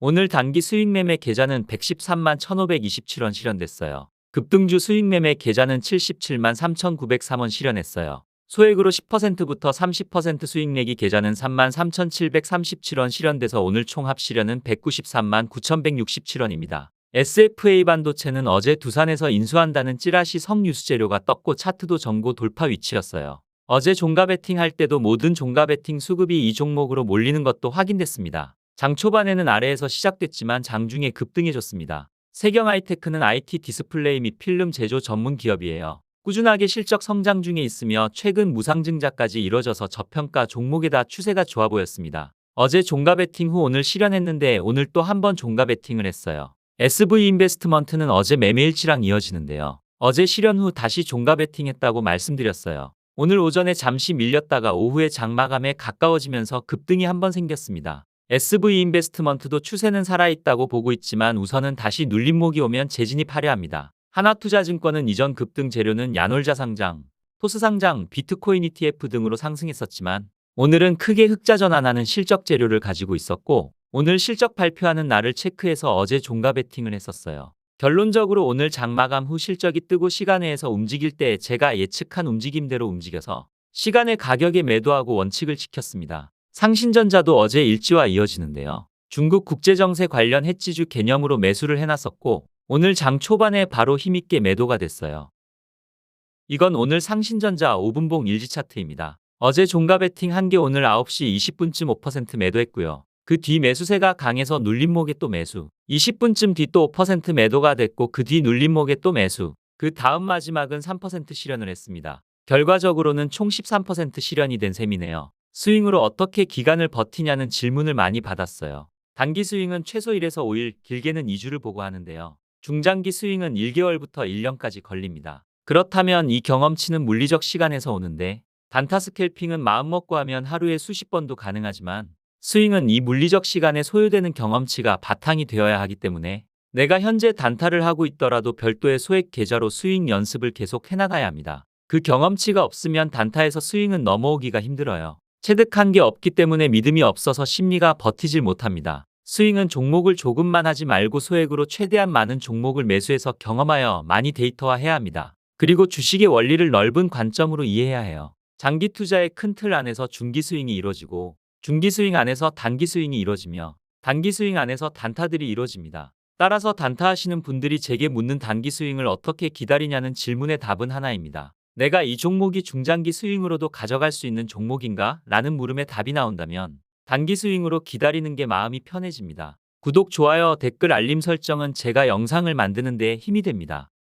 오늘 단기 수익 매매 계좌는 113만 1,527원 실현됐어요. 급등주 수익 매매 계좌는 77만 3,903원 실현했어요. 소액으로 10%부터 30% 수익 내기 계좌는 3만 3,737원 실현돼서 오늘 총합 실현은 193만 9,167원입니다. SFA 반도체는 어제 두산에서 인수한다는 찌라시 석유수 재료가 떴고 차트도 전고 돌파 위치였어요. 어제 종가 베팅 할 때도 모든 종가 베팅 수급이 이 종목으로 몰리는 것도 확인됐습니다. 장 초반에는 아래에서 시작됐지만 장중에 급등해줬습니다. 세경 하이테크는 IT 디스플레이 및 필름 제조 전문 기업이에요. 꾸준하게 실적 성장 중에 있으며 최근 무상증자까지 이뤄져서 저평가 종목에다 추세가 좋아 보였습니다. 어제 종가 베팅 후 오늘 실현했는데 오늘 또 한 번 종가 베팅을 했어요. SV 인베스트먼트는 어제 매매일치랑 이어지는데요. 어제 실현 후 다시 종가 베팅했다고 말씀드렸어요. 오늘 오전에 잠시 밀렸다가 오후에 장마감에 가까워지면서 급등이 한 번 생겼습니다. SV 인베스트먼트도 추세는 살아있다고 보고 있지만 우선은 다시 눌림목이 오면 재진입하려 합니다. 하나투자증권은 이전 급등 재료는 야놀자 상장, 토스 상장, 비트코인 ETF 등으로 상승했었지만 오늘은 크게 흑자 전환하는 실적 재료를 가지고 있었고 오늘 실적 발표하는 날을 체크해서 어제 종가 베팅을 했었어요. 결론적으로 오늘 장 마감 후 실적이 뜨고 시간외에서 움직일 때 제가 예측한 움직임대로 움직여서 시간의 가격에 매도하고 원칙을 지켰습니다. 상신전자도 어제 일지와 이어지는데요. 중국 국제정세 관련 해지주 개념으로 매수를 해놨었고 오늘 장 초반에 바로 힘있게 매도가 됐어요. 이건 오늘 상신전자 5분봉 일지 차트입니다. 어제 종가 베팅 한 게 오늘 9시 20분쯤 5% 매도했고요. 그 뒤 매수세가 강해서 눌림목에 또 매수. 20분쯤 뒤 또 5% 매도가 됐고 그 뒤 눌림목에 또 매수. 그 다음 마지막은 3% 실현을 했습니다. 결과적으로는 총 13% 실현이 된 셈이네요. 스윙으로 어떻게 기간을 버티냐는 질문을 많이 받았어요. 단기 스윙은 최소 1에서 5일, 길게는 2주를 보고 하는데요. 중장기 스윙은 1개월부터 1년까지 걸립니다. 그렇다면 이 경험치는 물리적 시간에서 오는데 단타 스캘핑은 마음먹고 하면 하루에 수십 번도 가능하지만 스윙은 이 물리적 시간에 소요되는 경험치가 바탕이 되어야 하기 때문에 내가 현재 단타를 하고 있더라도 별도의 소액 계좌로 스윙 연습을 계속 해나가야 합니다. 그 경험치가 없으면 단타에서 스윙은 넘어오기가 힘들어요. 체득한 게 없기 때문에 믿음이 없어서 심리가 버티질 못합니다. 스윙은 종목을 조금만 하지 말고 소액으로 최대한 많은 종목을 매수해서 경험하여 많이 데이터화해야 합니다. 그리고 주식의 원리를 넓은 관점으로 이해해야 해요. 장기 투자의 큰 틀 안에서 중기 스윙이 이루어지고 중기 스윙 안에서 단기 스윙이 이루어지며 단기 스윙 안에서 단타들이 이루어집니다. 따라서 단타 하시는 분들이 제게 묻는 단기 스윙을 어떻게 기다리냐는 질문의 답은 하나입니다. 내가 이 종목이 중장기 스윙으로도 가져갈 수 있는 종목인가? 라는 물음에 답이 나온다면 단기 스윙으로 기다리는 게 마음이 편해집니다. 구독, 좋아요, 댓글, 알림 설정은 제가 영상을 만드는 데 힘이 됩니다.